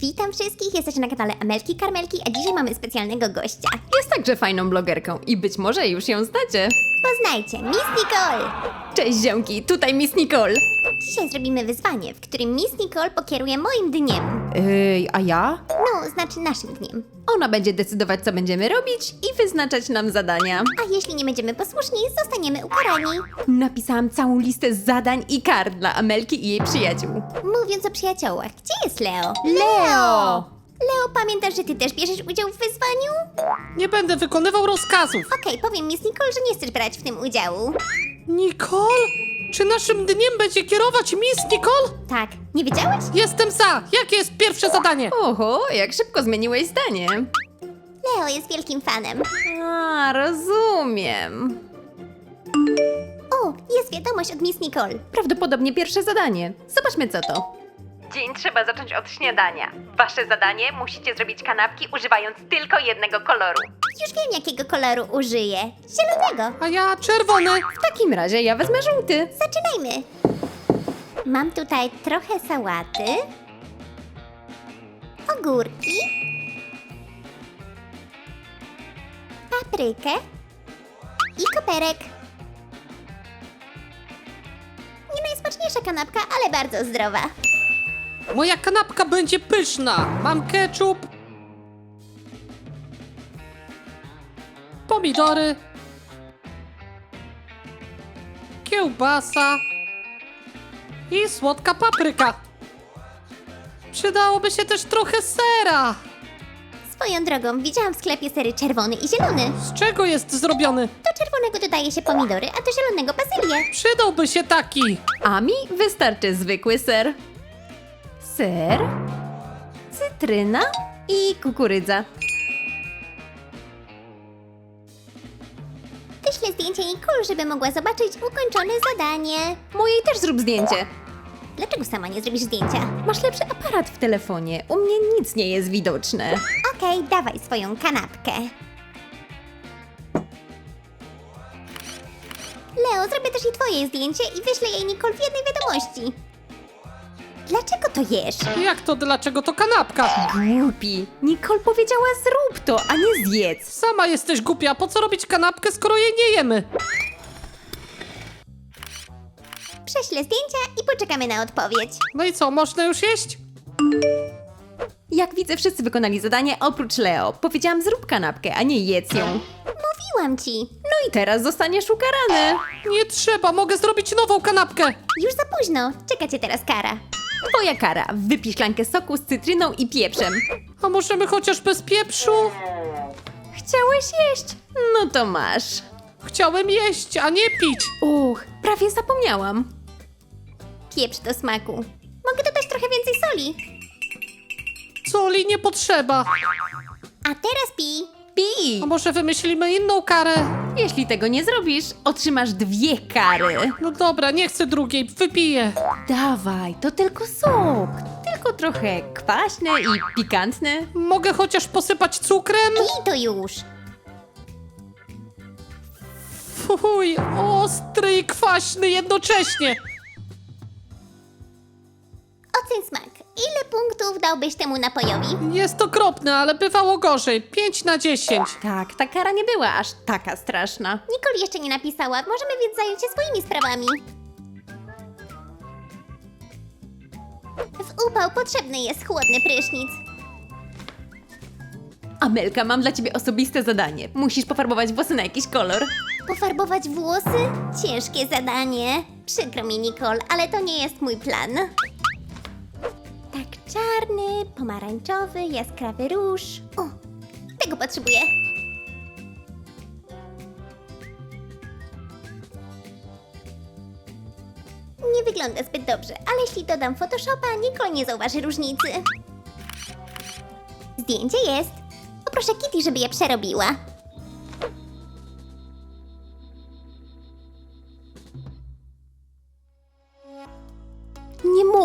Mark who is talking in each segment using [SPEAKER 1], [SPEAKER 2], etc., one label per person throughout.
[SPEAKER 1] Witam wszystkich, jesteście na kanale Amelki Karmelki, a dzisiaj mamy specjalnego gościa.
[SPEAKER 2] Jest także fajną blogerką i być może już ją znacie.
[SPEAKER 1] Poznajcie, Miss Nicole!
[SPEAKER 2] Cześć ziomki, tutaj Miss Nicole.
[SPEAKER 1] Dzisiaj zrobimy wyzwanie, w którym Miss Nicole pokieruje moim dniem.
[SPEAKER 2] Ej, a ja?
[SPEAKER 1] No, znaczy naszym dniem.
[SPEAKER 2] Ona będzie decydować, co będziemy robić i wyznaczać nam zadania.
[SPEAKER 1] A jeśli nie będziemy posłuszni, zostaniemy ukarani.
[SPEAKER 2] Napisałam całą listę zadań i kart dla Amelki i jej przyjaciół.
[SPEAKER 1] Mówiąc o przyjaciołach, gdzie jest Leo?
[SPEAKER 2] Leo!
[SPEAKER 1] Leo, pamiętasz, że ty też bierzesz udział w wyzwaniu?
[SPEAKER 3] Nie będę wykonywał rozkazów.
[SPEAKER 1] Okej, powiem Miss Nicole, że nie chcesz brać w tym udziału.
[SPEAKER 3] Nicole? Czy naszym dniem będzie kierować Miss Nicole?
[SPEAKER 1] Tak, nie wiedziałeś?
[SPEAKER 3] Jestem za. Jakie jest pierwsze zadanie?
[SPEAKER 2] Oho, jak szybko zmieniłeś zdanie.
[SPEAKER 1] Leo jest wielkim fanem.
[SPEAKER 2] A, rozumiem.
[SPEAKER 1] O, jest wiadomość od Miss Nicole.
[SPEAKER 2] Prawdopodobnie pierwsze zadanie. Zobaczmy, co to. Dzień trzeba zacząć od śniadania. Wasze zadanie musicie zrobić kanapki używając tylko jednego koloru.
[SPEAKER 1] Już wiem, jakiego koloru użyję. Zielonego.
[SPEAKER 3] A ja czerwony.
[SPEAKER 2] W takim razie ja wezmę żółty.
[SPEAKER 1] Zaczynajmy. Mam tutaj trochę sałaty, ogórki, paprykę i koperek. Nie najsmaczniejsza kanapka, ale bardzo zdrowa.
[SPEAKER 3] Moja kanapka będzie pyszna. Mam ketchup. Pomidory. Kiełbasa. I słodka papryka. Przydałoby się też trochę sera.
[SPEAKER 1] Swoją drogą, widziałam w sklepie sery czerwony i zielony.
[SPEAKER 3] Z czego jest zrobiony?
[SPEAKER 1] Do czerwonego dodaje się pomidory, a do zielonego bazylię.
[SPEAKER 3] Przydałby się taki.
[SPEAKER 2] A mi wystarczy zwykły ser. Ser, cytryna i kukurydza.
[SPEAKER 1] Wyślę zdjęcie Nicole, żeby mogła zobaczyć ukończone zadanie.
[SPEAKER 2] Mojej też zrób zdjęcie.
[SPEAKER 1] Dlaczego sama nie zrobisz zdjęcia?
[SPEAKER 2] Masz lepszy aparat w telefonie. U mnie nic nie jest widoczne.
[SPEAKER 1] Okej, dawaj swoją kanapkę. Leo, zrobię też i twoje zdjęcie i wyślę jej Nicole w jednej wiadomości. Dlaczego to jesz?
[SPEAKER 3] Jak to dlaczego to kanapka?
[SPEAKER 2] Głupi. Nicole powiedziała zrób to, a nie zjedz.
[SPEAKER 3] Sama jesteś głupia, po co robić kanapkę, skoro jej nie jemy?
[SPEAKER 1] Prześlę zdjęcia i poczekamy na odpowiedź.
[SPEAKER 3] No i co, można już jeść?
[SPEAKER 2] Jak widzę, wszyscy wykonali zadanie oprócz Leo. Powiedziałam zrób kanapkę, a nie jedz ją.
[SPEAKER 1] Mówiłam ci.
[SPEAKER 2] No i teraz zostaniesz ukarany.
[SPEAKER 3] Nie trzeba, mogę zrobić nową kanapkę.
[SPEAKER 1] Już za późno. Czeka cię teraz kara.
[SPEAKER 2] Twoja kara. Wypij szklankę soku z cytryną i pieprzem.
[SPEAKER 3] A możemy chociaż bez pieprzu?
[SPEAKER 2] Chciałeś jeść? No to masz.
[SPEAKER 3] Chciałem jeść, a nie pić.
[SPEAKER 2] Uch, prawie zapomniałam.
[SPEAKER 1] Pieprz do smaku. Mogę dodać trochę więcej soli.
[SPEAKER 3] Soli nie potrzeba.
[SPEAKER 1] A teraz pij.
[SPEAKER 2] Pij!
[SPEAKER 3] A może wymyślimy inną karę?
[SPEAKER 2] Jeśli tego nie zrobisz, otrzymasz dwie kary.
[SPEAKER 3] No dobra, nie chcę drugiej, wypiję.
[SPEAKER 2] Dawaj, to tylko sok. Tylko trochę kwaśne i pikantne.
[SPEAKER 3] Mogę chociaż posypać cukrem?
[SPEAKER 1] Pij to już.
[SPEAKER 3] Fuj, ostry i kwaśny jednocześnie.
[SPEAKER 1] Oceń smak. Ile punktów dałbyś temu napojowi?
[SPEAKER 3] Jest okropny, ale bywało gorzej. 5 na 10.
[SPEAKER 2] Tak, ta kara nie była aż taka straszna.
[SPEAKER 1] Nicole jeszcze nie napisała, możemy więc zająć się swoimi sprawami. W upał potrzebny jest chłodny prysznic.
[SPEAKER 2] Amelka, mam dla ciebie osobiste zadanie. Musisz pofarbować włosy na jakiś kolor.
[SPEAKER 1] Pofarbować włosy? Ciężkie zadanie. Przykro mi, Nicole, ale to nie jest mój plan. Czarny, pomarańczowy, jaskrawy róż. O, tego potrzebuję. Nie wygląda zbyt dobrze, ale jeśli dodam Photoshopa, Nicole nie zauważy różnicy. Zdjęcie jest. Poproszę Kitty, żeby je przerobiła.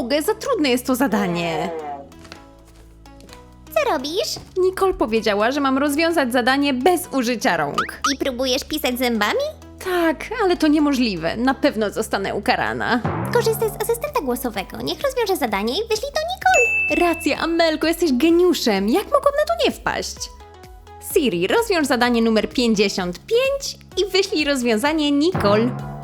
[SPEAKER 2] Mogę, za trudne jest to zadanie.
[SPEAKER 1] Co robisz?
[SPEAKER 2] Nicole powiedziała, że mam rozwiązać zadanie bez użycia rąk.
[SPEAKER 1] I próbujesz pisać zębami?
[SPEAKER 2] Tak, ale to niemożliwe. Na pewno zostanę ukarana.
[SPEAKER 1] Korzystaj z asystenta głosowego. Niech rozwiąże zadanie i wyślij to Nicole.
[SPEAKER 2] Racja, Amelko, jesteś geniuszem. Jak mogłam na to nie wpaść? Siri, rozwiąż zadanie numer 55 i wyślij rozwiązanie Nicole.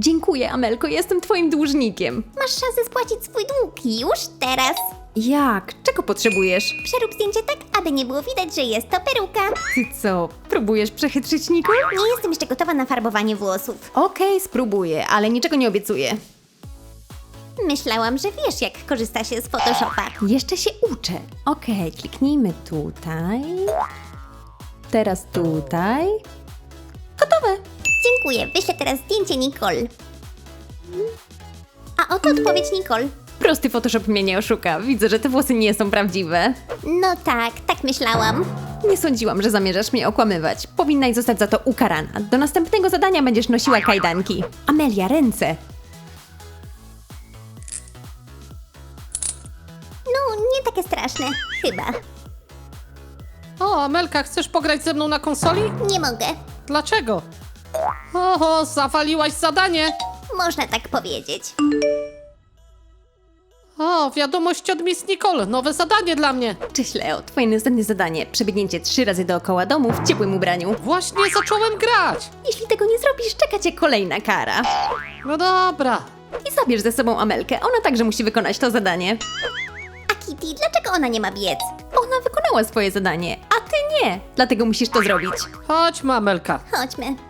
[SPEAKER 2] Dziękuję, Amelko, jestem twoim dłużnikiem.
[SPEAKER 1] Masz szansę spłacić swój dług już teraz.
[SPEAKER 2] Jak? Czego potrzebujesz?
[SPEAKER 1] Przerób zdjęcie tak, aby nie było widać, że jest to peruka.
[SPEAKER 2] Ty co, próbujesz przechytrzyć Nicole?
[SPEAKER 1] Nie jestem jeszcze gotowa na farbowanie włosów.
[SPEAKER 2] Okej, spróbuję, ale niczego nie obiecuję.
[SPEAKER 1] Myślałam, że wiesz, jak korzysta się z Photoshopa.
[SPEAKER 2] Jeszcze się uczę. Okej, kliknijmy tutaj. Teraz tutaj.
[SPEAKER 1] Dziękuję, wyślę teraz zdjęcie Nicole. A oto odpowiedź Nicole.
[SPEAKER 2] Prosty Photoshop mnie nie oszuka. Widzę, że te włosy nie są prawdziwe.
[SPEAKER 1] No tak, tak myślałam.
[SPEAKER 2] Nie sądziłam, że zamierzasz mnie okłamywać. Powinnaś zostać za to ukarana. Do następnego zadania będziesz nosiła kajdanki. Amelia, ręce.
[SPEAKER 1] No, nie takie straszne, chyba.
[SPEAKER 3] O, Amelka, chcesz pograć ze mną na konsoli?
[SPEAKER 1] Nie mogę.
[SPEAKER 3] Dlaczego? Oho, zawaliłaś zadanie.
[SPEAKER 1] Można tak powiedzieć.
[SPEAKER 3] O, wiadomość od Miss Nicole. Nowe zadanie dla mnie.
[SPEAKER 2] Cześć Leo, twoje następne zadanie. Przebiegnięcie trzy razy dookoła domu w ciepłym ubraniu.
[SPEAKER 3] Właśnie zacząłem grać.
[SPEAKER 2] Jeśli tego nie zrobisz, czeka cię kolejna kara.
[SPEAKER 3] No dobra.
[SPEAKER 2] I zabierz ze sobą Amelkę, ona także musi wykonać to zadanie.
[SPEAKER 1] A Kitty, dlaczego ona nie ma biec?
[SPEAKER 2] Ona wykonała swoje zadanie, a ty nie. Dlatego musisz to zrobić.
[SPEAKER 3] Chodźmy, Amelka.
[SPEAKER 1] Chodźmy.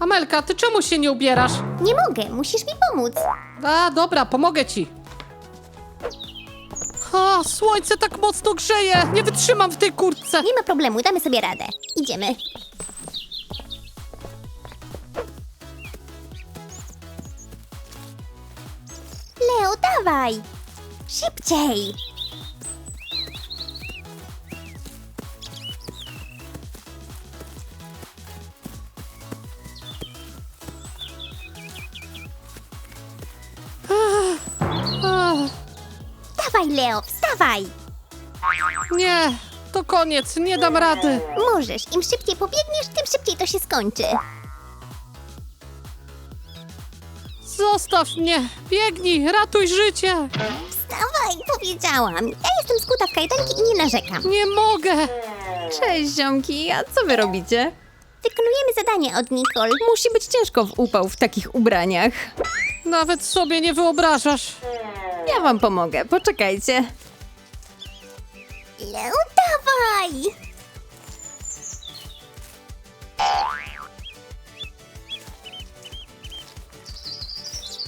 [SPEAKER 3] Amelka, ty czemu się nie ubierasz?
[SPEAKER 1] Nie mogę, musisz mi pomóc.
[SPEAKER 3] A, dobra, pomogę ci. O, słońce tak mocno grzeje. Nie wytrzymam w tej kurtce.
[SPEAKER 1] Nie ma problemu, damy sobie radę. Idziemy. Leo, dawaj! Szybciej! Dawaj, Leo, wstawaj!
[SPEAKER 3] nie, to koniec, nie dam rady.
[SPEAKER 1] Możesz, im szybciej pobiegniesz, tym szybciej to się skończy.
[SPEAKER 3] Zostaw mnie, biegnij, ratuj życie.
[SPEAKER 1] Wstawaj, powiedziałam. Ja jestem skuta w kajdanki i nie narzekam.
[SPEAKER 3] Nie mogę.
[SPEAKER 2] Cześć ziomki, a co wy robicie?
[SPEAKER 1] Wykonujemy zadanie od Nicole.
[SPEAKER 2] Musi być ciężko w upał w takich ubraniach.
[SPEAKER 3] Nawet sobie nie wyobrażasz.
[SPEAKER 2] Ja wam pomogę, poczekajcie.
[SPEAKER 1] Leo, dawaj!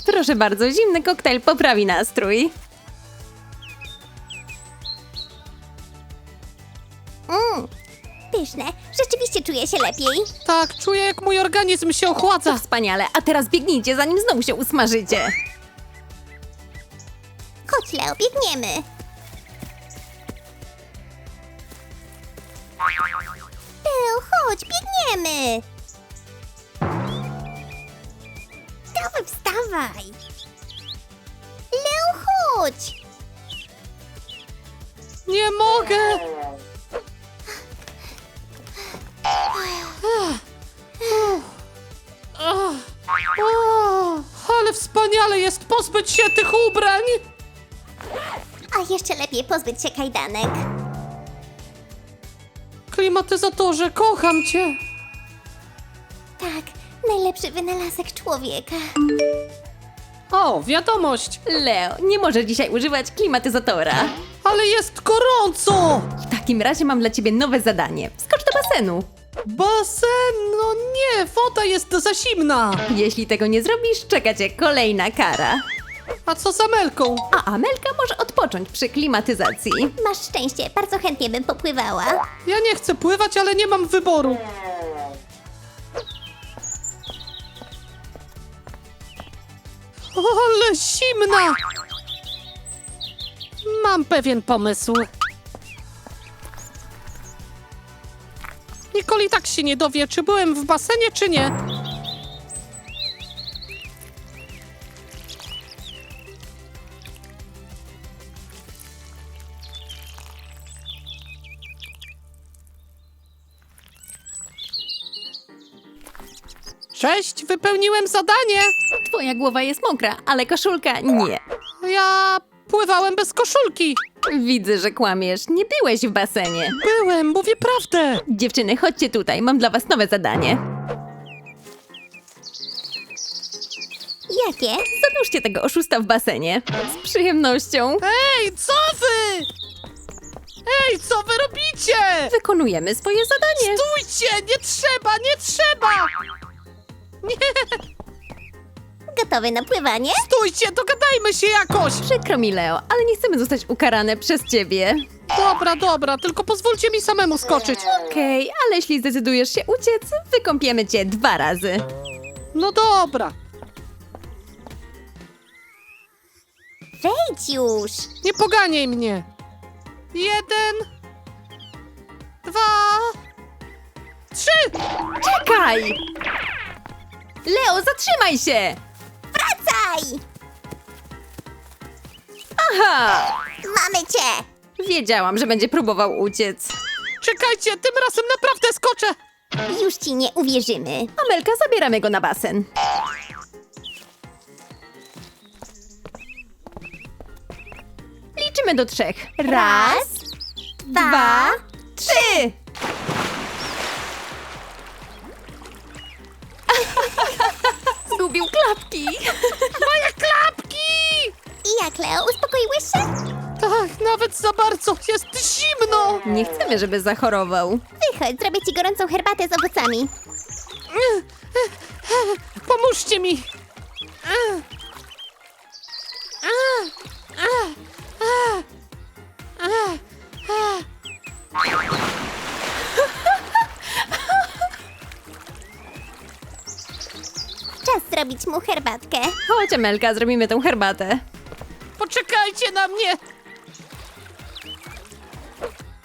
[SPEAKER 2] Proszę bardzo, zimny koktajl poprawi nastrój.
[SPEAKER 1] Mm, pyszne. Rzeczywiście czuję się lepiej.
[SPEAKER 3] Tak, czuję jak mój organizm się ochładza.
[SPEAKER 2] Wspaniale, a teraz biegnijcie, zanim znowu się usmażycie.
[SPEAKER 1] Chodź, Leo, biegniemy. Leo, chodź, biegniemy. Dawaj, wstawaj. Leo, chodź.
[SPEAKER 3] Nie mogę. O, ale wspaniale jest pozbyć się tych ubrań.
[SPEAKER 1] A jeszcze lepiej pozbyć się kajdanek.
[SPEAKER 3] Klimatyzatorze, kocham cię.
[SPEAKER 1] Tak, najlepszy wynalazek człowieka.
[SPEAKER 3] O, wiadomość,
[SPEAKER 2] Leo, nie może dzisiaj używać klimatyzatora.
[SPEAKER 3] ale jest gorąco.
[SPEAKER 2] W takim razie mam dla ciebie nowe zadanie. Skocz do basenu.
[SPEAKER 3] Basen, no nie, woda jest za zimna.
[SPEAKER 2] Jeśli tego nie zrobisz, czeka cię kolejna kara.
[SPEAKER 3] A co z Amelką?
[SPEAKER 2] A Amelka może odpocząć przy klimatyzacji.
[SPEAKER 1] Masz szczęście, bardzo chętnie bym popływała.
[SPEAKER 3] Ja nie chcę pływać, ale nie mam wyboru. O, ale zimna! Mam pewien pomysł. Nikoli tak się nie dowie, czy byłem w basenie, czy nie. Cześć, wypełniłem zadanie.
[SPEAKER 2] Twoja głowa jest mokra, ale koszulka nie.
[SPEAKER 3] Ja pływałem bez koszulki.
[SPEAKER 2] Widzę, że kłamiesz. Nie byłeś w basenie.
[SPEAKER 3] Byłem, mówię prawdę.
[SPEAKER 2] Dziewczyny, chodźcie tutaj, mam dla was nowe zadanie.
[SPEAKER 1] Jakie?
[SPEAKER 2] Zanóżcie tego oszusta w basenie. Z przyjemnością.
[SPEAKER 3] Ej, co wy? Ej, co wy robicie?
[SPEAKER 2] Wykonujemy swoje zadanie.
[SPEAKER 3] Stójcie, nie trzeba, nie trzeba. Nie,
[SPEAKER 1] Gotowy na pływanie?
[SPEAKER 3] stójcie, dogadajmy się jakoś.
[SPEAKER 2] Przykro mi, Leo, ale nie chcemy zostać ukarane przez ciebie.
[SPEAKER 3] Dobra, dobra, tylko pozwólcie mi samemu skoczyć.
[SPEAKER 2] Okej, ale jeśli zdecydujesz się uciec, wykąpiemy cię dwa razy.
[SPEAKER 3] No dobra.
[SPEAKER 1] Wejdź już!
[SPEAKER 3] Nie poganiaj mnie. Jeden, dwa, trzy.
[SPEAKER 2] Czekaj! Leo, zatrzymaj się!
[SPEAKER 1] Wracaj!
[SPEAKER 2] Aha!
[SPEAKER 1] Mamy cię!
[SPEAKER 2] Wiedziałam, że będzie próbował uciec.
[SPEAKER 3] Czekajcie, tym razem naprawdę skoczę.
[SPEAKER 1] Już ci nie uwierzymy.
[SPEAKER 2] Amelka, zabieramy go na basen. Liczymy do trzech.
[SPEAKER 1] Raz, dwa,
[SPEAKER 2] trzy! Zgubił klapki.
[SPEAKER 3] Moje klapki!
[SPEAKER 1] I jak, Leo? Uspokoiłeś się?
[SPEAKER 3] Tak, nawet za bardzo. Jest zimno.
[SPEAKER 2] Nie chcemy, żeby zachorował.
[SPEAKER 1] Wychodź, zrobię ci gorącą herbatę z owocami.
[SPEAKER 3] Pomóżcie mi.
[SPEAKER 1] Zrobić mu herbatkę.
[SPEAKER 2] Chodź, Amelka, zrobimy tę herbatę.
[SPEAKER 3] Poczekajcie na mnie.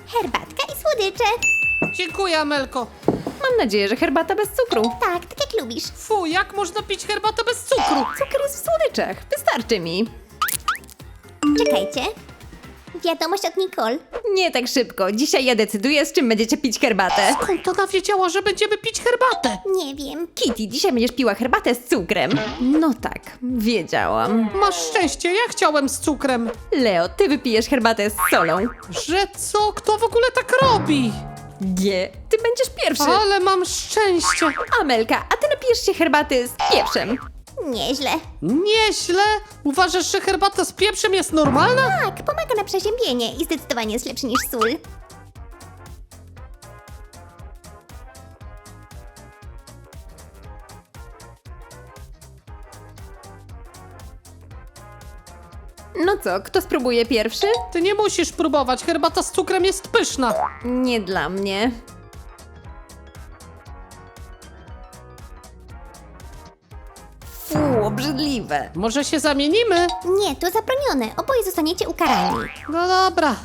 [SPEAKER 1] Herbatka i słodycze.
[SPEAKER 3] Dziękuję, Amelko.
[SPEAKER 2] Mam nadzieję, że herbata bez cukru.
[SPEAKER 1] Tak, tak jak lubisz.
[SPEAKER 3] Fu, jak można pić herbatę bez cukru?
[SPEAKER 2] Cukier jest w słodyczach. Wystarczy mi.
[SPEAKER 1] Czekajcie. Wiadomość od Nicole.
[SPEAKER 2] Nie tak szybko. Dzisiaj ja decyduję, z czym będziecie pić herbatę.
[SPEAKER 3] Skąd ona wiedziała, że będziemy pić herbatę?
[SPEAKER 1] Nie wiem.
[SPEAKER 2] Kitty, dzisiaj będziesz piła herbatę z cukrem. No tak, wiedziałam.
[SPEAKER 3] Masz szczęście, ja chciałem z cukrem.
[SPEAKER 2] Leo, ty wypijesz herbatę z solą.
[SPEAKER 3] Że co? Kto w ogóle tak robi?
[SPEAKER 2] Nie, ty będziesz pierwszy.
[SPEAKER 3] Ale mam szczęście.
[SPEAKER 2] Amelka, a ty napijesz się herbaty z pieprzem.
[SPEAKER 1] Nieźle.
[SPEAKER 3] Nieźle. Uważasz, że herbata z pieprzem jest normalna?
[SPEAKER 1] Tak, pomaga na przeziębienie i zdecydowanie jest lepszy niż sól.
[SPEAKER 2] No co, kto spróbuje pierwszy?
[SPEAKER 3] Ty nie musisz próbować, herbata z cukrem jest pyszna.
[SPEAKER 2] Nie dla mnie. Fu, obrzydliwe.
[SPEAKER 3] Może się zamienimy?
[SPEAKER 1] Nie, to zabronione. Oboje zostaniecie ukarani.
[SPEAKER 3] No dobra.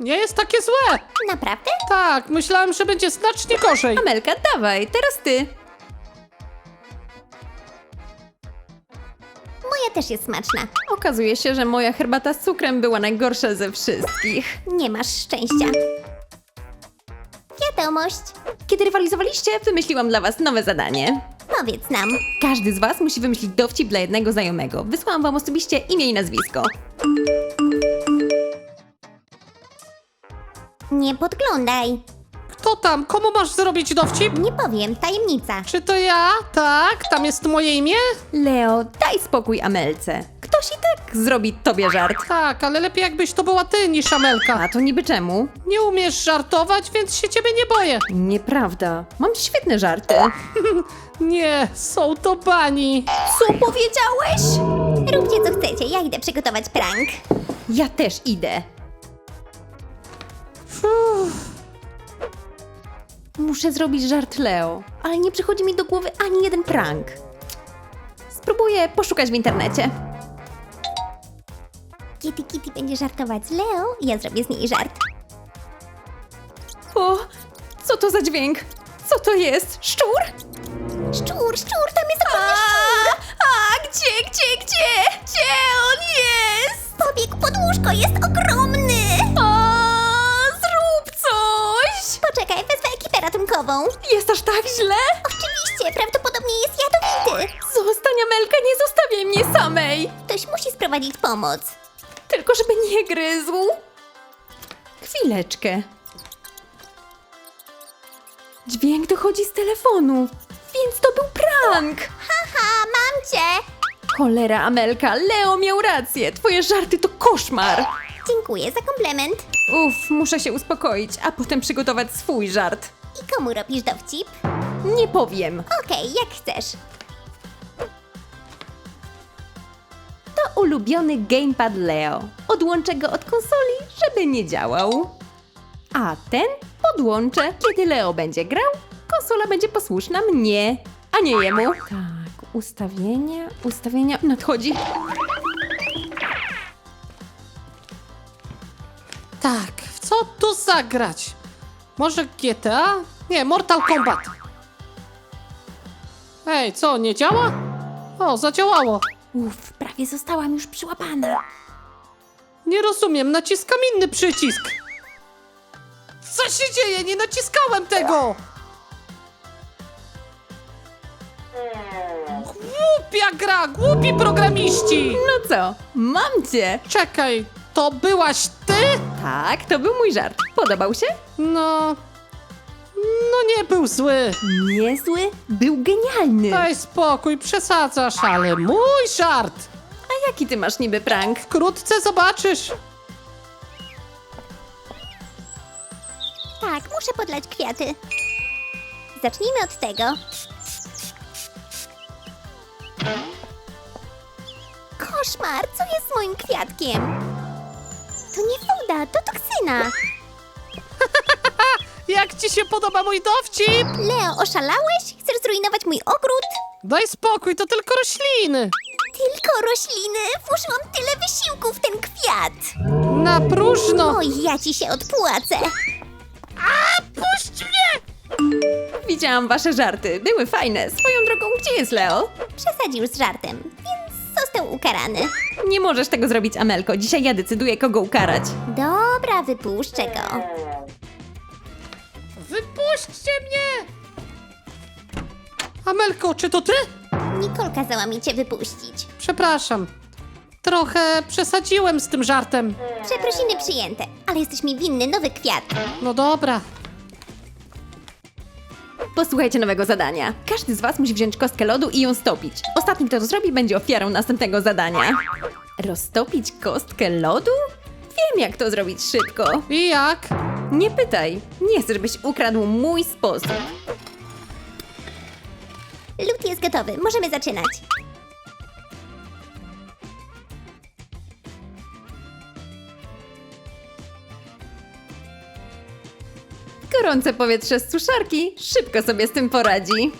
[SPEAKER 3] Nie jest takie złe.
[SPEAKER 1] Naprawdę?
[SPEAKER 3] Tak, myślałem, że będzie znacznie gorzej.
[SPEAKER 2] Amelka, dawaj, teraz ty.
[SPEAKER 1] Moja też jest smaczna.
[SPEAKER 2] Okazuje się, że moja herbata z cukrem była najgorsza ze wszystkich.
[SPEAKER 1] Nie masz szczęścia.
[SPEAKER 2] Kiedy rywalizowaliście, wymyśliłam dla was nowe zadanie.
[SPEAKER 1] Powiedz nam.
[SPEAKER 2] Każdy z was musi wymyślić dowcip dla jednego znajomego. Wysłałam wam osobiście imię i nazwisko.
[SPEAKER 1] Nie podglądaj.
[SPEAKER 3] Kto tam? Komu masz zrobić dowcip?
[SPEAKER 1] Nie powiem, tajemnica.
[SPEAKER 3] Czy to ja? Tak, tam jest moje imię?
[SPEAKER 2] Leo, daj spokój Amelce. Ktoś i tak zrobi tobie żart.
[SPEAKER 3] Tak, ale lepiej jakbyś to była ty niż Amelka.
[SPEAKER 2] A to niby czemu?
[SPEAKER 3] Nie umiesz żartować, więc się ciebie nie boję.
[SPEAKER 2] Nieprawda. Mam świetne żarty.
[SPEAKER 3] Nie, są to bani.
[SPEAKER 2] Co powiedziałeś?
[SPEAKER 1] Róbcie co chcecie, ja idę przygotować prank.
[SPEAKER 2] Ja też idę. Muszę zrobić żart Leo, ale nie przychodzi mi do głowy ani jeden prank. Spróbuję poszukać w internecie.
[SPEAKER 1] Kitty Kitty będzie żartować z Leo, ja zrobię z niej żart.
[SPEAKER 2] O, co to za dźwięk? Co to jest? Szczur?
[SPEAKER 1] Szczur, szczur, tam jest ogromny szczur!
[SPEAKER 2] a gdzie, gdzie, gdzie? Gdzie on jest?
[SPEAKER 1] Pobiegł pod łóżko, jest ogromny! Ekipę ratunkową.
[SPEAKER 2] Jest aż tak źle?
[SPEAKER 1] Oczywiście, prawdopodobnie jest jadowity.
[SPEAKER 2] Zostań, Amelka, nie zostawiaj mnie samej!
[SPEAKER 1] Ktoś musi sprowadzić pomoc.
[SPEAKER 2] Tylko żeby nie gryzł. Chwileczkę. Dźwięk dochodzi z telefonu, więc to był prank!
[SPEAKER 1] Haha, mam cię!
[SPEAKER 2] Cholera, Amelka, Leo miał rację. Twoje żarty to koszmar.
[SPEAKER 1] Dziękuję za komplement.
[SPEAKER 2] Uff, muszę się uspokoić, a potem przygotować swój żart.
[SPEAKER 1] I komu robisz dowcip?
[SPEAKER 2] Nie powiem.
[SPEAKER 1] Okej, jak chcesz.
[SPEAKER 2] To ulubiony gamepad Leo. Odłączę go od konsoli, żeby nie działał. A ten podłączę, kiedy Leo będzie grał. Konsola będzie posłuszna mnie, a nie jemu. Tak, ustawienia, ustawienia. Nadchodzi.
[SPEAKER 3] Tak, w co tu zagrać? Może GTA? Nie, Mortal Kombat. Ej, co, nie działa? O, zadziałało.
[SPEAKER 2] Uff, prawie zostałam już przyłapana.
[SPEAKER 3] Nie rozumiem, naciskam inny przycisk. Co się dzieje? Nie naciskałem tego! Głupia gra, głupi programiści!
[SPEAKER 2] No co, mam cię.
[SPEAKER 3] Czekaj, to byłaś ty?
[SPEAKER 2] Tak, to był mój żart. Podobał się?
[SPEAKER 3] No... No nie był zły.
[SPEAKER 2] Niezły, był genialny.
[SPEAKER 3] Daj spokój, przesadzasz, ale mój żart!
[SPEAKER 2] A jaki ty masz niby prank?
[SPEAKER 3] Wkrótce zobaczysz.
[SPEAKER 1] Tak, muszę podlać kwiaty. Zacznijmy od tego. Koszmar, co jest z moim kwiatkiem? To nie woda, to toksyna.
[SPEAKER 3] Jak ci się podoba mój dowcip?
[SPEAKER 1] Leo, oszalałeś? Chcesz zrujnować mój ogród?
[SPEAKER 3] Daj spokój, to tylko rośliny.
[SPEAKER 1] Tylko rośliny! Włożyłam tyle wysiłku w ten kwiat!
[SPEAKER 3] Na próżno.
[SPEAKER 1] Oj, ja ci się odpłacę!
[SPEAKER 3] Puść mnie!
[SPEAKER 2] Widziałam wasze żarty, były fajne. Swoją drogą, gdzie jest Leo?
[SPEAKER 1] Przesadził z żartem, więc został ukarany.
[SPEAKER 2] Nie możesz tego zrobić, Amelko. Dzisiaj ja decyduję, kogo ukarać.
[SPEAKER 1] Dobra, wypuszczę go.
[SPEAKER 3] Wypuśćcie mnie! Amelko, czy to ty?
[SPEAKER 1] Nicole kazała mi cię wypuścić.
[SPEAKER 3] Przepraszam. Trochę przesadziłem z tym żartem.
[SPEAKER 1] Przeprosiny przyjęte, ale jesteś mi winny nowy kwiat.
[SPEAKER 3] No dobra.
[SPEAKER 2] Posłuchajcie nowego zadania. Każdy z was musi wziąć kostkę lodu i ją stopić. Ostatni, kto to zrobi, będzie ofiarą następnego zadania. Roztopić kostkę lodu? Wiem, jak to zrobić szybko.
[SPEAKER 3] I jak?
[SPEAKER 2] Nie pytaj. Nie chcę, żebyś ukradł mój sposób.
[SPEAKER 1] Lód jest gotowy, możemy zaczynać.
[SPEAKER 2] Gorące powietrze z suszarki szybko sobie z tym poradzi.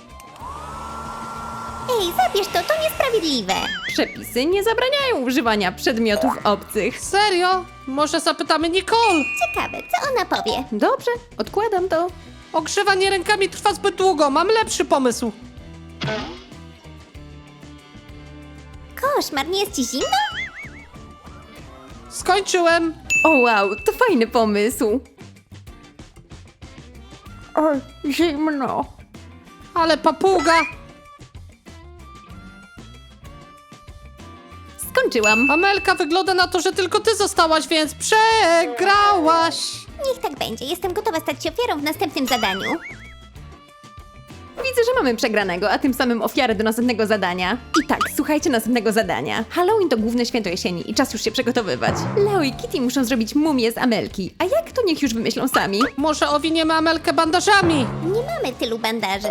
[SPEAKER 1] Ej, zabierz to, to niesprawiedliwe.
[SPEAKER 2] Przepisy nie zabraniają używania przedmiotów obcych.
[SPEAKER 3] Serio? Może zapytamy Nicole?
[SPEAKER 1] Ciekawe, co ona powie.
[SPEAKER 2] Dobrze, odkładam to.
[SPEAKER 3] Ogrzewanie rękami trwa zbyt długo, mam lepszy pomysł.
[SPEAKER 1] Koszmar, nie jest ci zimno?
[SPEAKER 3] Skończyłem.
[SPEAKER 2] O wow, to fajny pomysł. Oj, zimno.
[SPEAKER 3] Ale papuga.
[SPEAKER 2] Skończyłam.
[SPEAKER 3] Amelka, wygląda na to, że tylko ty zostałaś, więc przegrałaś.
[SPEAKER 1] Niech tak będzie, jestem gotowa stać się ofiarą w następnym zadaniu.
[SPEAKER 2] Widzę, że mamy przegranego, a tym samym ofiarę do następnego zadania. I tak, słuchajcie następnego zadania. Halloween to główne święto jesieni i czas już się przygotowywać. Leo i Kitty muszą zrobić mumię z Amelki, a jak to niech już wymyślą sami.
[SPEAKER 3] Może owiniemy Amelkę bandażami.
[SPEAKER 1] Nie mamy tylu bandaży.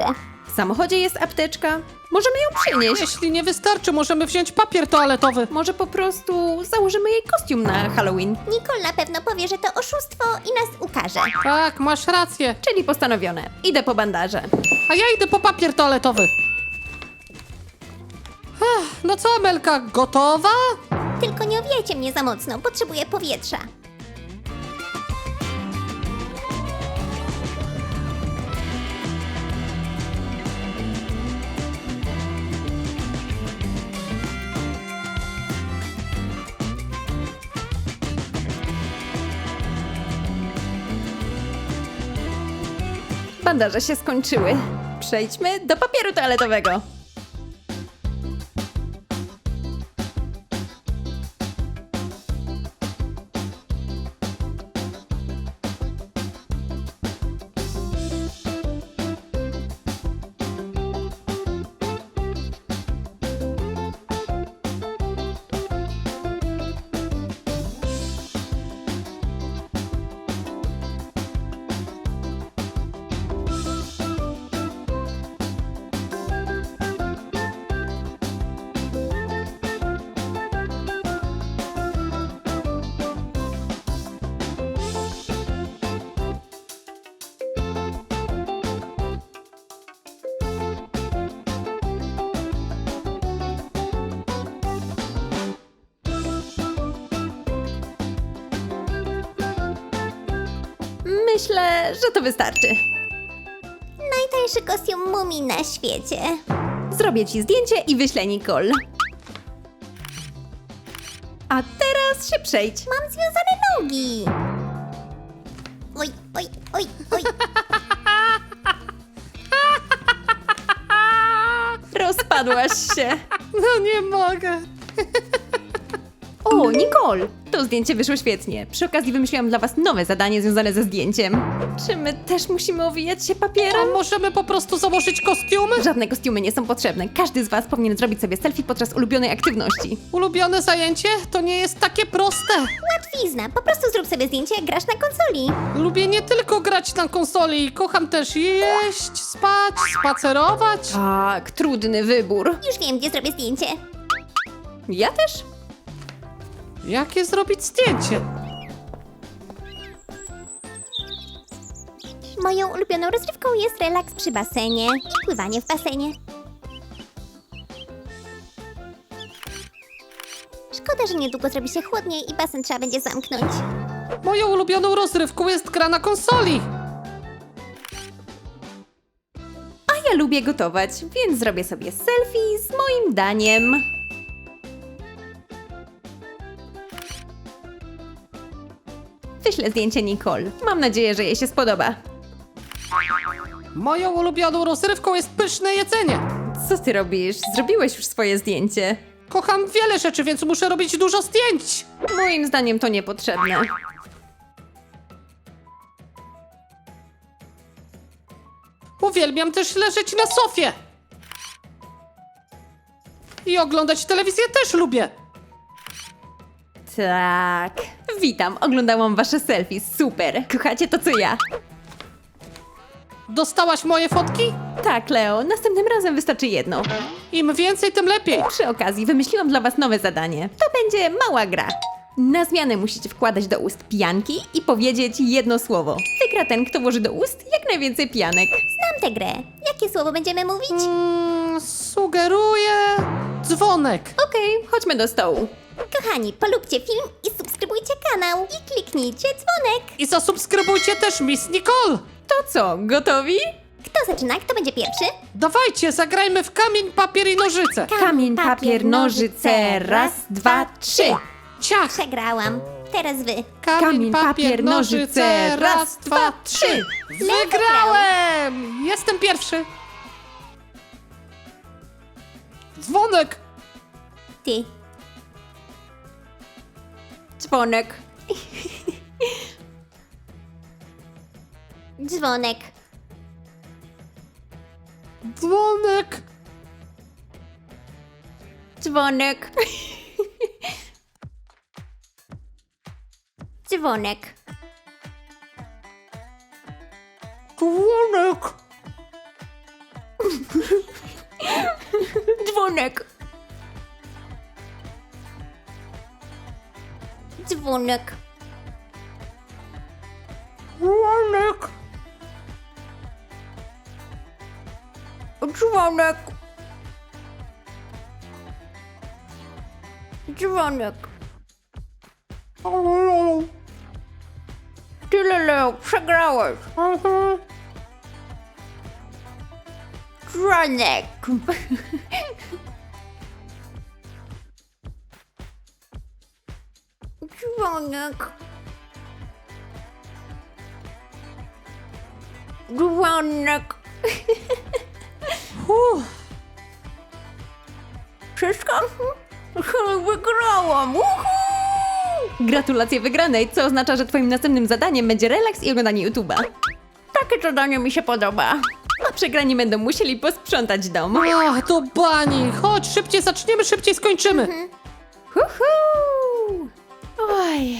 [SPEAKER 2] W samochodzie jest apteczka. Możemy ją przynieść.
[SPEAKER 3] Jeśli nie wystarczy, możemy wziąć papier toaletowy.
[SPEAKER 2] Może po prostu założymy jej kostium na Halloween.
[SPEAKER 1] Nicole na pewno powie, że to oszustwo i nas ukaże.
[SPEAKER 3] Tak, masz rację.
[SPEAKER 2] Czyli postanowione. Idę po bandaże.
[SPEAKER 3] A ja idę po papier toaletowy. Ech, No co, Amelka, gotowa?
[SPEAKER 1] Tylko nie owijajcie mnie za mocno, potrzebuję powietrza.
[SPEAKER 2] Bandaże się skończyły. Przejdźmy do papieru toaletowego. Myślę, że to wystarczy.
[SPEAKER 1] Najtańszy kostium mumii na świecie.
[SPEAKER 2] Zrobię ci zdjęcie i wyślę Nicole. A teraz się przejdź.
[SPEAKER 1] Mam związane nogi. Oj, oj, oj, oj.
[SPEAKER 2] Rozpadłaś się.
[SPEAKER 3] No nie mogę.
[SPEAKER 2] O, Nicole! To zdjęcie wyszło świetnie. Przy okazji wymyśliłam dla was nowe zadanie związane ze zdjęciem. Czy my też musimy owijać się
[SPEAKER 3] A
[SPEAKER 2] papierem?
[SPEAKER 3] możemy po prostu założyć kostiumy?
[SPEAKER 2] Żadne kostiumy nie są potrzebne. Każdy z was powinien zrobić sobie selfie podczas ulubionej aktywności.
[SPEAKER 3] Ulubione zajęcie to nie jest takie proste.
[SPEAKER 1] Łatwizna. Po prostu zrób sobie zdjęcie, jak grasz na konsoli.
[SPEAKER 3] Lubię nie tylko grać na konsoli, kocham też jeść, spać, spacerować.
[SPEAKER 2] Tak, trudny wybór.
[SPEAKER 1] Już wiem, gdzie zrobię zdjęcie.
[SPEAKER 2] Ja też?
[SPEAKER 3] Jakie zrobić zdjęcie?
[SPEAKER 1] Moją ulubioną rozrywką jest relaks przy basenie i pływanie w basenie. Szkoda, że niedługo zrobi się chłodniej i basen trzeba będzie zamknąć.
[SPEAKER 3] Moją ulubioną rozrywką jest gra na konsoli.
[SPEAKER 2] A ja lubię gotować, więc zrobię sobie selfie z moim daniem. Wyślę zdjęcie Nicole. Mam nadzieję, że jej się spodoba.
[SPEAKER 3] Moją ulubioną rozrywką jest pyszne jedzenie.
[SPEAKER 2] Co ty robisz? Zrobiłeś już swoje zdjęcie.
[SPEAKER 3] Kocham wiele rzeczy, więc muszę robić dużo zdjęć.
[SPEAKER 2] Moim zdaniem to niepotrzebne.
[SPEAKER 3] Uwielbiam też leżeć na sofie. I oglądać telewizję też lubię.
[SPEAKER 2] Tak. Witam, oglądałam wasze selfie. Super. Kochacie to co ja.
[SPEAKER 3] Dostałaś moje fotki?
[SPEAKER 2] Tak, Leo, następnym razem wystarczy jedno.
[SPEAKER 3] Im więcej, tym lepiej.
[SPEAKER 2] Przy okazji wymyśliłam dla was nowe zadanie. To będzie mała gra. Na zmianę musicie wkładać do ust pijanki i powiedzieć jedno słowo. Wygra ten, kto włoży do ust jak najwięcej pijanek.
[SPEAKER 1] Znam tę grę. Jakie słowo będziemy mówić?
[SPEAKER 3] Mm, sugeruję dzwonek.
[SPEAKER 2] Okej, chodźmy do stołu.
[SPEAKER 1] Kochani, polubcie film i subskrybujcie kanał. I kliknijcie dzwonek.
[SPEAKER 3] I zasubskrybujcie też Miss Nicole.
[SPEAKER 2] To co, gotowi?
[SPEAKER 1] Kto zaczyna? Kto będzie pierwszy?
[SPEAKER 3] Dawajcie, zagrajmy w kamień, papier i nożyce.
[SPEAKER 2] Kamień, papier, nożyce. Raz, dwa, trzy.
[SPEAKER 3] Ciach!
[SPEAKER 1] Przegrałam. Teraz wy.
[SPEAKER 2] Kamień, papier, nożyce. Raz, dwa, trzy.
[SPEAKER 3] Wygrałem! Jestem pierwszy. Dzwonek.
[SPEAKER 1] Ty.
[SPEAKER 2] Dzwonek.
[SPEAKER 1] Dzwonek.
[SPEAKER 3] Dzwonek.
[SPEAKER 2] Dzwonek.
[SPEAKER 1] Dzwonek.
[SPEAKER 3] Dzwonek.
[SPEAKER 2] Dzwonek.
[SPEAKER 1] Dzwonek.
[SPEAKER 3] Dzwonek.
[SPEAKER 2] Dzwonek.
[SPEAKER 1] Dzwonek.
[SPEAKER 2] Tyle, Leo, przegrałeś.
[SPEAKER 1] Dzwonek. Dzwonek.
[SPEAKER 2] Dzwonek.
[SPEAKER 3] Uff.
[SPEAKER 2] Wszystko? Wygrałam! Uhu! Gratulacje wygranej, co oznacza, że twoim następnym zadaniem będzie relaks i oglądanie YouTube'a. Takie zadanie mi się podoba. A przegrani będą musieli posprzątać dom.
[SPEAKER 3] Ach, do bani. Chodź, szybciej zaczniemy, szybciej skończymy.
[SPEAKER 2] Uhu! Oj.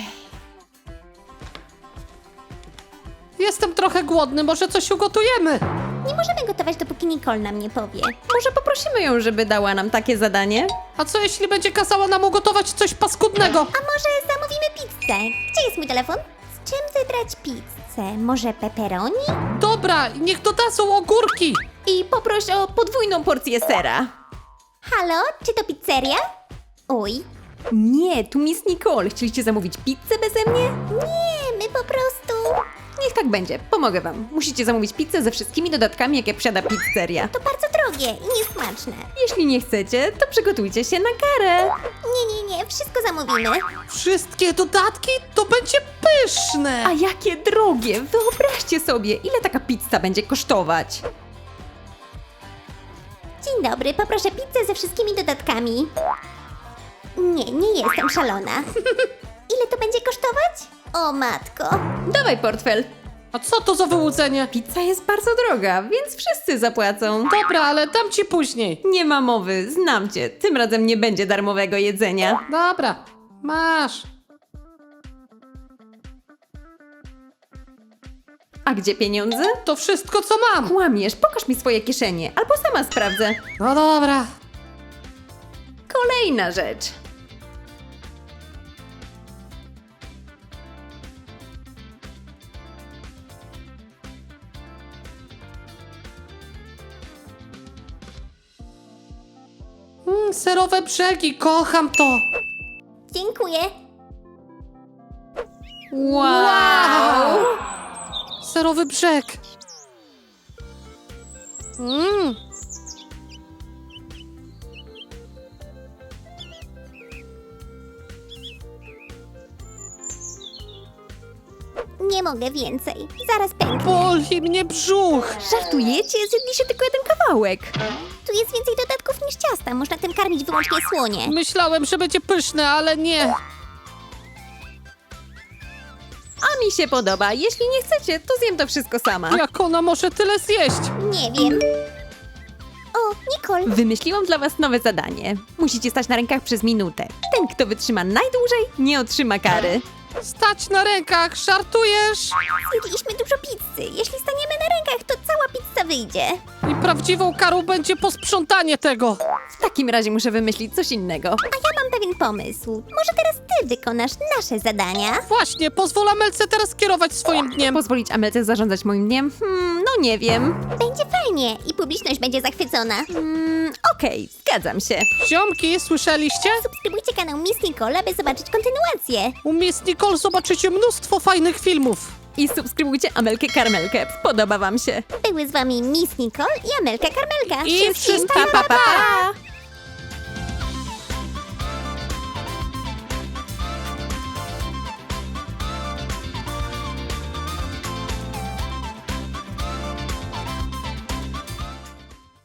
[SPEAKER 3] Jestem trochę głodny, może coś ugotujemy.
[SPEAKER 1] Nie możemy gotować, dopóki Nicole nam nie powie.
[SPEAKER 2] Może poprosimy ją, żeby dała nam takie zadanie?
[SPEAKER 3] A co jeśli będzie kazała nam ugotować coś paskudnego?
[SPEAKER 1] A może zamówimy pizzę? Gdzie jest mój telefon? Z czym wybrać pizzę? Może pepperoni?
[SPEAKER 3] Dobra, niech dodadzą ogórki.
[SPEAKER 2] I poproś o podwójną porcję sera.
[SPEAKER 1] Halo, czy to pizzeria? Oj,
[SPEAKER 2] Nie, tu Miss Nicole. Chcieliście zamówić pizzę beze mnie?
[SPEAKER 1] nie, my po prostu...
[SPEAKER 2] Niech tak będzie, pomogę wam. Musicie zamówić pizzę ze wszystkimi dodatkami, jakie posiada pizzeria.
[SPEAKER 1] To bardzo drogie i niesmaczne.
[SPEAKER 2] Jeśli nie chcecie, to przygotujcie się na karę.
[SPEAKER 1] Nie, nie, nie, wszystko zamówimy.
[SPEAKER 3] Wszystkie dodatki to będzie pyszne.
[SPEAKER 2] A jakie drogie! Wyobraźcie sobie, ile taka pizza będzie kosztować.
[SPEAKER 1] Dzień dobry, poproszę pizzę ze wszystkimi dodatkami. Nie, nie jestem szalona. Ile to będzie kosztować? O matko.
[SPEAKER 2] Dawaj portfel.
[SPEAKER 3] A co to za wyłudzenie?
[SPEAKER 2] Pizza jest bardzo droga, więc wszyscy zapłacą.
[SPEAKER 3] Dobra, ale dam ci później.
[SPEAKER 2] Nie ma mowy, znam cię. Tym razem nie będzie darmowego jedzenia.
[SPEAKER 3] Dobra, masz.
[SPEAKER 2] A gdzie pieniądze?
[SPEAKER 3] To wszystko, co mam.
[SPEAKER 2] Kłamiesz, pokaż mi swoje kieszenie, albo sama sprawdzę.
[SPEAKER 3] No dobra.
[SPEAKER 2] Kolejna rzecz.
[SPEAKER 3] Mm, serowe brzegi, kocham to.
[SPEAKER 1] Dziękuję.
[SPEAKER 2] Wow!
[SPEAKER 3] Serowy brzeg. Mm.
[SPEAKER 1] Nie mogę więcej. Zaraz pęknę.
[SPEAKER 3] Boli mnie brzuch.
[SPEAKER 2] Żartujecie? Zjedliście tylko jeden kawałek.
[SPEAKER 1] Tu jest więcej dodatków niż ciasta. Można tym karmić wyłącznie słonie.
[SPEAKER 3] Myślałem, że będzie pyszne, ale nie.
[SPEAKER 2] A mi się podoba. Jeśli nie chcecie, to zjem to wszystko sama.
[SPEAKER 3] Jak ona może tyle zjeść?
[SPEAKER 1] Nie wiem. O, Nicole.
[SPEAKER 2] Wymyśliłam dla was nowe zadanie. Musicie stać na rękach przez minutę. Ten, kto wytrzyma najdłużej, nie otrzyma kary.
[SPEAKER 3] Stać na rękach, żartujesz?
[SPEAKER 1] Zjedliśmy dużo pizzy. Jeśli staniemy na rękach, to cała pizza wyjdzie.
[SPEAKER 3] I prawdziwą karą będzie posprzątanie tego.
[SPEAKER 2] W takim razie muszę wymyślić coś innego.
[SPEAKER 1] A ja mam pewien pomysł. Może teraz ty wykonasz nasze zadania?
[SPEAKER 3] Właśnie, pozwól Amelce teraz kierować swoim dniem.
[SPEAKER 2] Pozwolić Amelce zarządzać moim dniem? Hmm, no nie wiem.
[SPEAKER 1] Będzie fajnie i publiczność będzie zachwycona.
[SPEAKER 2] Hmm, okej, zgadzam się.
[SPEAKER 3] Ziomki, słyszeliście?
[SPEAKER 1] Subskrybujcie kanał Miss Nicole, aby zobaczyć kontynuację.
[SPEAKER 3] U Miss Nicole zobaczycie mnóstwo fajnych filmów.
[SPEAKER 2] I subskrybujcie Amelkę Karmelkę. Podoba wam się.
[SPEAKER 1] Były z wami Miss Nicole i Amelka Karmelka.
[SPEAKER 3] I wszystkim
[SPEAKER 2] pa, pa, pa. pa.